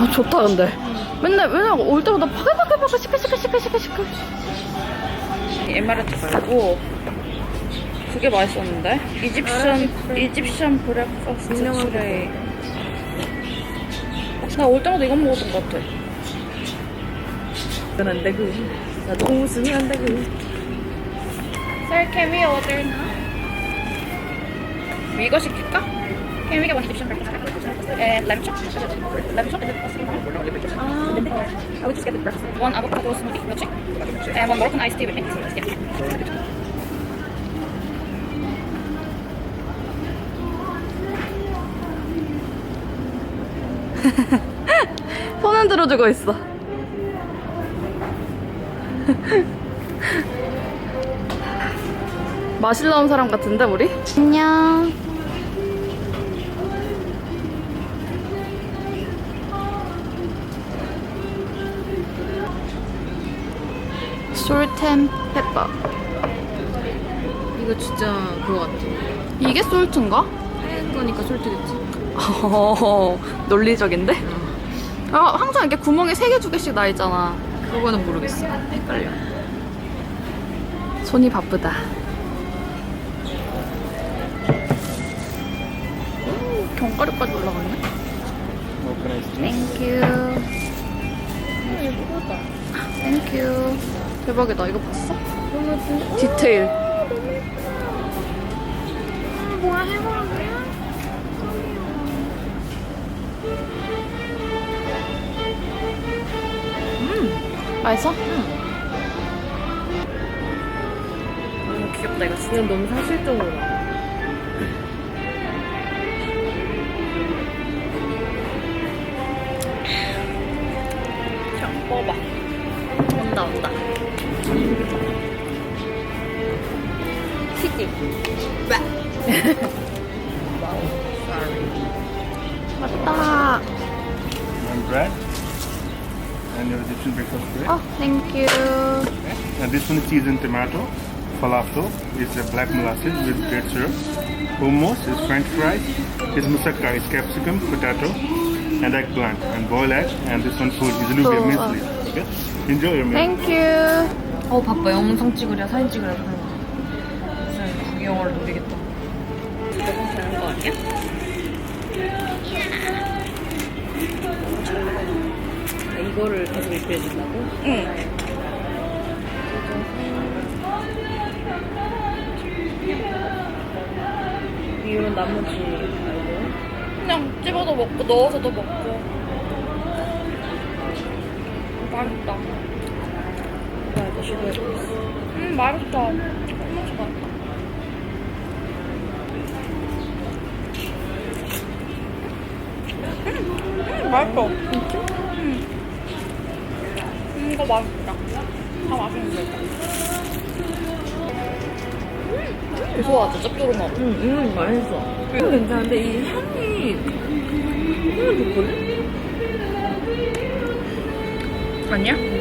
아 좋다 근데. 맨날 맨날 올 때마다 파글파글파글 시끌시끌시끌시끌시끌. 에메랄드 말고 그게 맛있었는데? 이집션 이집션 브렉퍼스트 트레이. 나 올 때마다 이거 먹었던 것 같아. 그건 안 되고. 나도 웃으면 안 되고. Sir, can we order now? 이거 시킬까? Can we get one Egyptian breakfast? And lamb chop? Lamb chop? Is it possible? I would just get the breakfast One avocado smoothie milkshake. And one Moroccan iced tea with mint. Yeah. 손은 들어주고 있어. 마실 나온 사람 같은데 우리? 안녕. 솔템 페퍼. 이거 진짜 그거 같아 이게 솔트인가? 하얀 거니까 솔직했지 어, 논리적인데? 아, 항상 이렇게 구멍에 세 개, 두 개씩 나 있잖아. 그거는 모르겠어 헷갈려 손이 바쁘다. 오, 견과류까지 올라갔네. 땡큐. 땡큐. 대박이다. 이거 봤어? 디테일. 뭐야 해먹어요? 맛있어? 응. 너무 귀엽다, 이거 진짜. 너무 사실적으로 맞다. and bread and your Egyptian breakfast bread. 어, 땡큐. Okay. And this one is seasoned tomato. Falafel is a black molasses with red syrup. Hummus is french fries. Is moussaka is capsicum, potato, and eggplant. And boiled egg. And this one food is Nubia So, muesli. Okay. Enjoy your meal. 땡큐. 어 바빠 영상 찍으랴 사진 찍으랴 그런 거 무슨 구경어를 노리겠다 조금 되는 거 아니야? 이거를 계속 입혀준다고? 응. 이런 나머지 말고 그냥 집어서 먹고 넣어서도 먹고. 맛있다. 나도 시도해보겠어 음, 맛있다. hummus 맛있다. 음, 음, 맛있어. 음. 음, 이거 맛있다. 다 맛있는데. 음, 고소하죠, 짭조름하고. 응, 음, 맛있어. 이거 괜찮은데 이 향이 너무 좋거든? 아니야?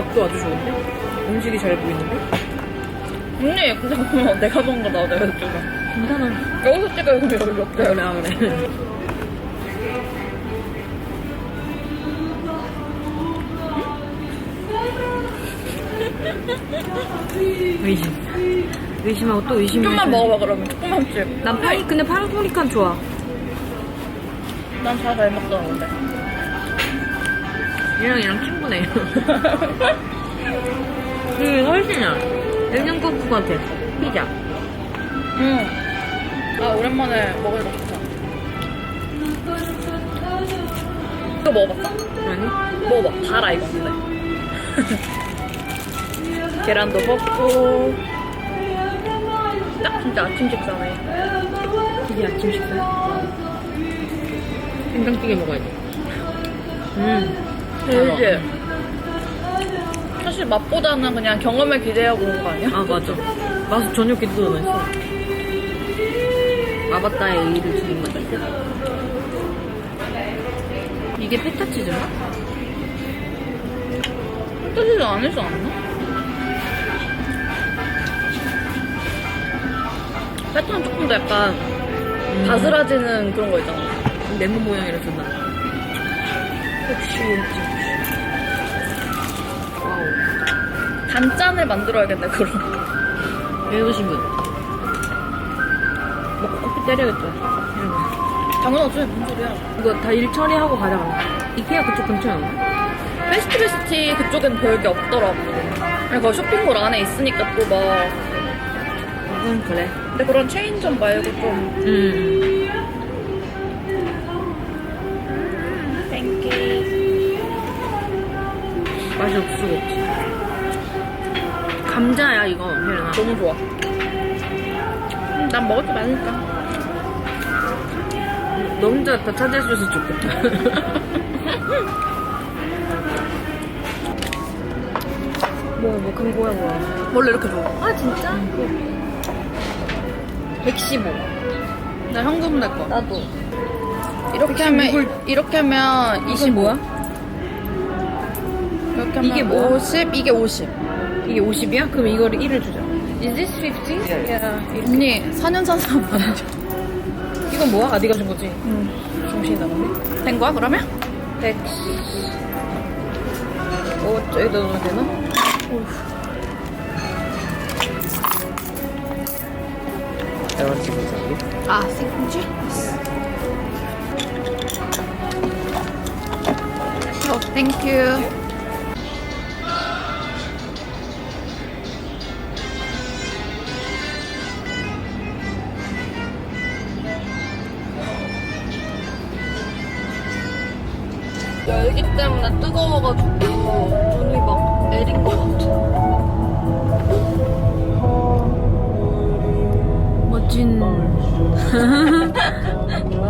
각도 아주 좋은데? 음식이 잘 보이는데? 언니, 근데 그러면 내가 먹은 거 나와, 내가 찍어. 괜찮아. 여기서 찍어요, 그럼 여기 없대. 그래, 아, 그래. 의심. 의심하고 또 의심을. 조금만. 먹어봐, 그러면. 조금만 찍. 난 파이, 근데 파란포니칸 좋아. 난 다 잘 먹던 건데. 얘랑 얘랑 친구네. 이게 훨씬 나. 냉장고국 같아. 피자. 응. 아, 오랜만에 먹으니까 좋다. 이거 먹어봤어? 아니? 먹어봐. 달아, 이거 근데. 계란도 먹고. 딱 진짜 아침 식사네. 이게 아침 식사야? 된장찌개 먹어야지. 음. 되지? 사실 맛보다는 그냥 경험에 기대하고 온 거 아니야? 아, 맞아. 맛은 전혀 기대도 안 했어. 아바타의 이를 주는 것 같아. 이게 페타치즈인가? 뜻이지 않으지 않나? 패턴 조금 더 약간 바스라지는 그런 거 있잖아. 네모 모양이라서 나. 혹시 단짠을 만들어야겠네, 그럼. 배우신 분. 막 커피 때려야겠다. 이러면. 당연하지, 무슨 소리야. 이거 다 일 처리하고 가자. 이케아 그쪽 근처에 없나? 페스티벌시티 그쪽엔 별게 없더라고. 그러니까 쇼핑몰 안에 있으니까 또 막. 그건 그래. 근데 그런 체인점 말고 좀. 음. 너무 좋아. 음, 난 먹을 줄 많으니까. 너 혼자 다 있어서 좋겠다. 뭐, 뭐, 큰 거야, 뭐야. 원래 이렇게 좋아. 아, 진짜? 115. 나 현금 낼 거야. 나도. 이렇게 하면, 이렇게 하면 25. 이게 뭐야? 이렇게 하면 이게 뭐야? 50, 이게 50. 이게 50이야? 그럼 이거를 1을 주자. Is this 50? 야, 언니, 4년 산 사람 많죠. 이건 뭐야? 아, 네가 준 거지? 응. 정신이 나갔네. 된 거야, 그러면? 100. 어, 저기다 넣어도 되나? 아, 생지? 어, 땡큐. 열기 때문에 뜨거워가지고 눈이 막 내린 것 같아. 멋진.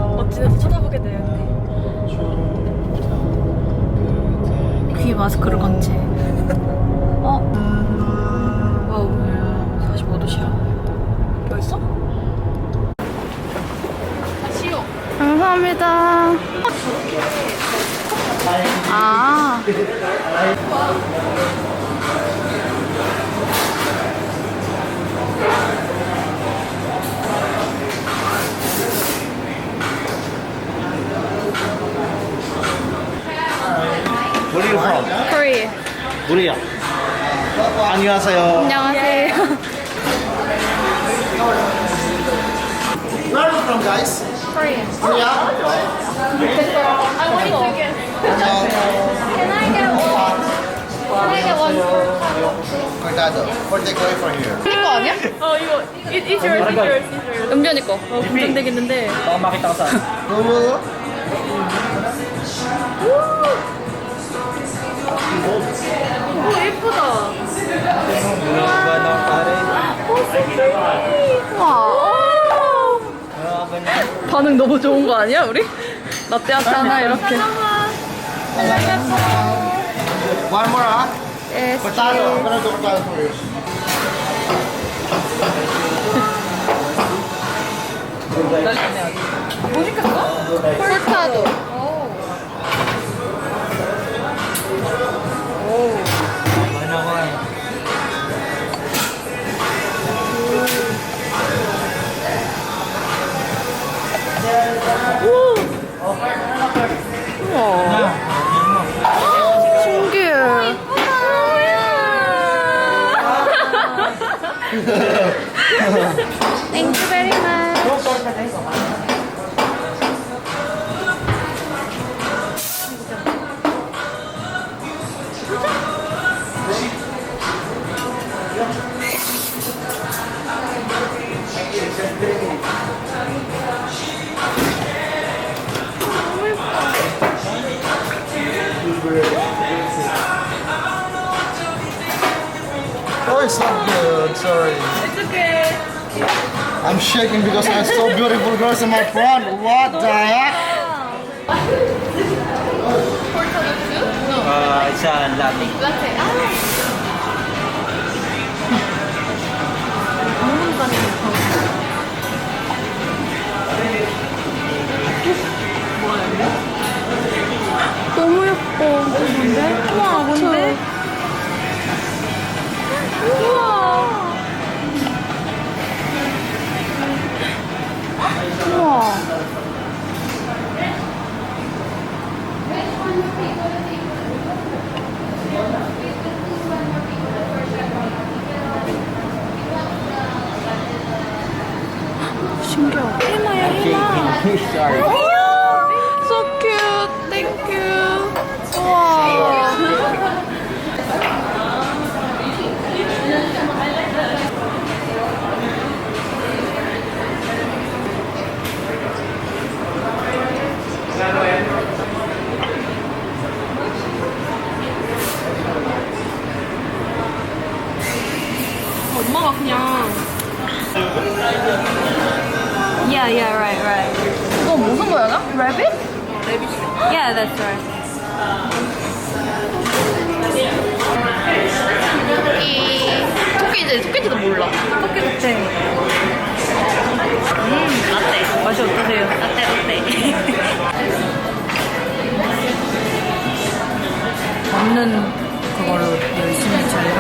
Korea. 안녕하세요. 안녕하세요. Where are you from, guys? Korea. Korea. I want to get. Can I get one? Can I get one? Cortado. For takeaway from here. 이거 아니야? 어, 이거. It, it's yours, it's yours, it's yours. 은변이 거. 어, 긴장되겠는데. Hello. 오, 예쁘다. 와. 반응 너무 좋은 거 아니야, 우리? 라떼 하나 이렇게. One more, huh? Yes. Cortado. I'm gonna do cortado for you. 콜타도. Thank you very much. おい、スタッフ。Sorry. It's okay. I'm shaking because I have so beautiful girls in my front. What the heck? Uh, it's a latte. 너무 Sorry. rabbit? Rabbit. Yeah, that's right. 이 토끼들 토끼들도 몰라. 토끼들. 음, 라떼. 맛이 어떠세요? 라떼 라떼. 먹는 그걸로 열심히 잘.